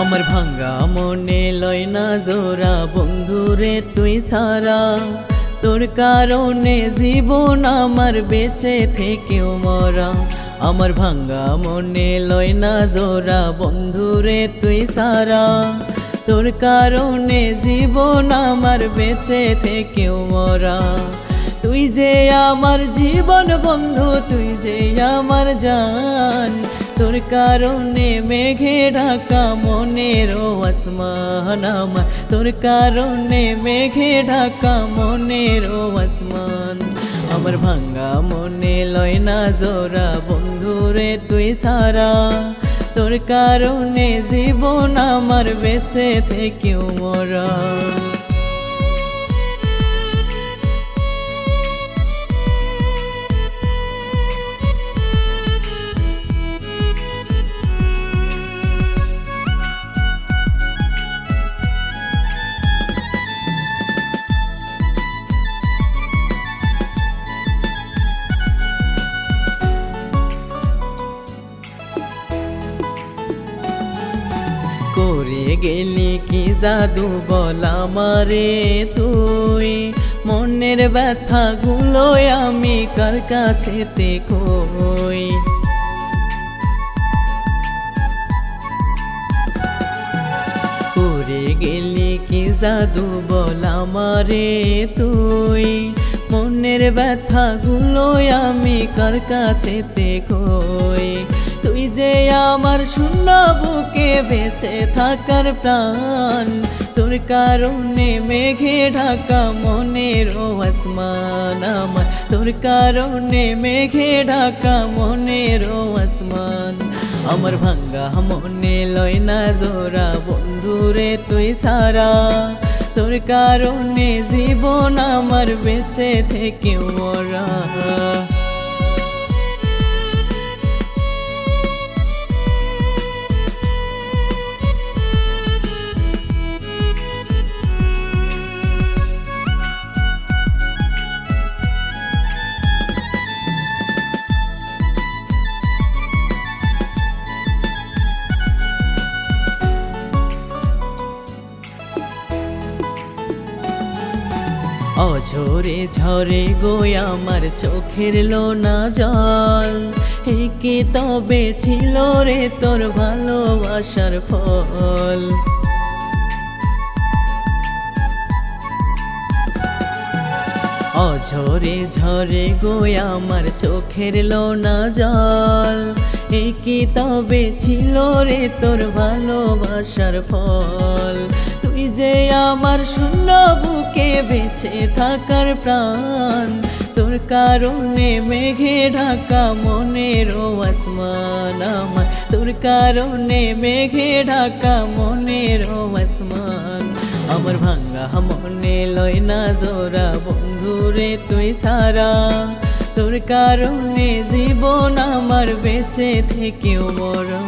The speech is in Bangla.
আমার ভাঙ্গা মনে লয় না জোরা বন্ধুরে তুই সারা তোর কারণে জীবন আমার বেঁচে থেকেও মরা। আমার ভাঙ্গা মনে লয় না জোরা বন্ধুরে তুই সারা তোর কারণে জীবন আমার বেঁচে থেকেও মরা। তুই যে আমার জীবন বন্ধু, তুই যে আমার জান। তোর কারণে মেঘে ঢাকা মনের আসমান আমার। তোর কারণে মেঘে ঢাকা মনের আসমান আমার ভাঙ্গা মনে লয় না জোরা বন্ধুরে তুই সারা। তোর কারণে জীবন আমার বেঁচে থেকেও মরা। গেলি কি জাদু বল আমারে তুই? মনের ব্যথা গুলো আমি কার কাছেতে কই? করে গেলি কি জাদু বল আমারে তুই? মনের ব্যথা গুলো আমি কার কাছেতে কই? যে আমার শূন্য বুকে বেঁচে থাকার প্রাণ। তোর কারণে মেঘে ঢাকা মনের আসমান আমার। তোর কারণে মেঘে ঢাকা মনের আসমান। আমার ভাঙ্গা মনে লয় না জোরা বন্ধুরে তুই সারা। তোর কারণে জীবন আমার বেঁচে থেকে মরা। অঝরে ঝরে গো আমার চোখের লোনা জল। একে তবে ছিল রে তোর ভালোবাসার ফল। অঝরে ঝরে গো আমার চোখের লোনা জল। একে তবে ছিল রে তোর ভালোবাসার ফল। তুই যে আমার শূন্য বুকে বেঁচে থাকার প্রাণ। তোর কারণে মেঘে ঢাকা মনের আসমান আমার। তোর কারণে মেঘে ঢাকা মনের আসমান। আমার ভাঙ্গা মনে লয় না জোরা বন্ধুরে তুই সারা তোর কারণে জীবন আমার বেঁচে থেকেও মরা।